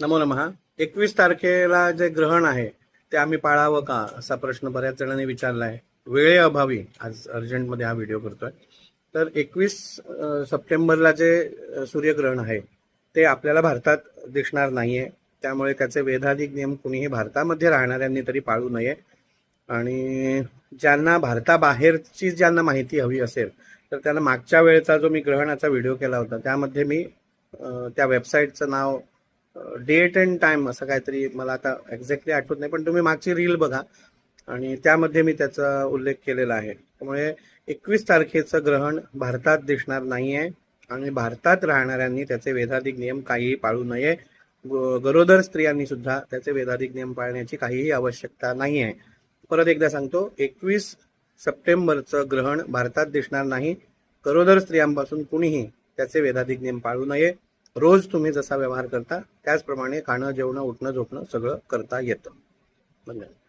नमो नमः. एकवीस तारखेला जे ग्रहण आहे ते आम्ही पाळावं का असा प्रश्न बऱ्याच जणांनी विचारला आहे वेळेअभावी आज अर्जंटमध्ये हा व्हिडिओ करतोय. तर एकवीस सप्टेंबरला जे सूर्यग्रहण आहे ते आपल्याला भारतात दिसणार नाहीये. त्यामुळे त्याचे वेधाधिक नियम कुणीही भारतामध्ये राहणाऱ्यांनी तरी पाळू नये. आणि ज्यांना भारताबाहेरची ज्यांना माहिती हवी असेल तर त्यांना मागच्या वेळेचा जो मी ग्रहणाचा व्हिडिओ केला होता त्यामध्ये मी त्या वेबसाईटचं नाव डेट अँड टाइम असं काहीतरी मला आता एक्झॅक्टली आठवत नाही पण तुम्ही मागची रील बघा. आणि त्यामध्ये मी त्याचा उल्लेख केलेला आहे. त्यामुळे एकवीस तारखेचं ग्रहण भारतात दिसणार नाही आहे आणि भारतात राहणाऱ्यांनी त्याचे वेधाधिक नियम काहीही पाळू नये. ग- गरोदर स्त्रियांनी सुद्धा त्याचे वेधाधिक नियम पाळण्याची काहीही आवश्यकता नाही आहे परत एकदा सांगतो एकवीस सप्टेंबरचं ग्रहण भारतात दिसणार नाही. गरोदर स्त्रियांपासून कुणीही त्याचे वेधाधिक नियम पाळू नये. रोज तुम्ही जसा व्यवहार करता त्याचप्रमाणे खाणं जेवणं उठणं झोपणं सगळं करता येतं. धन्यवाद.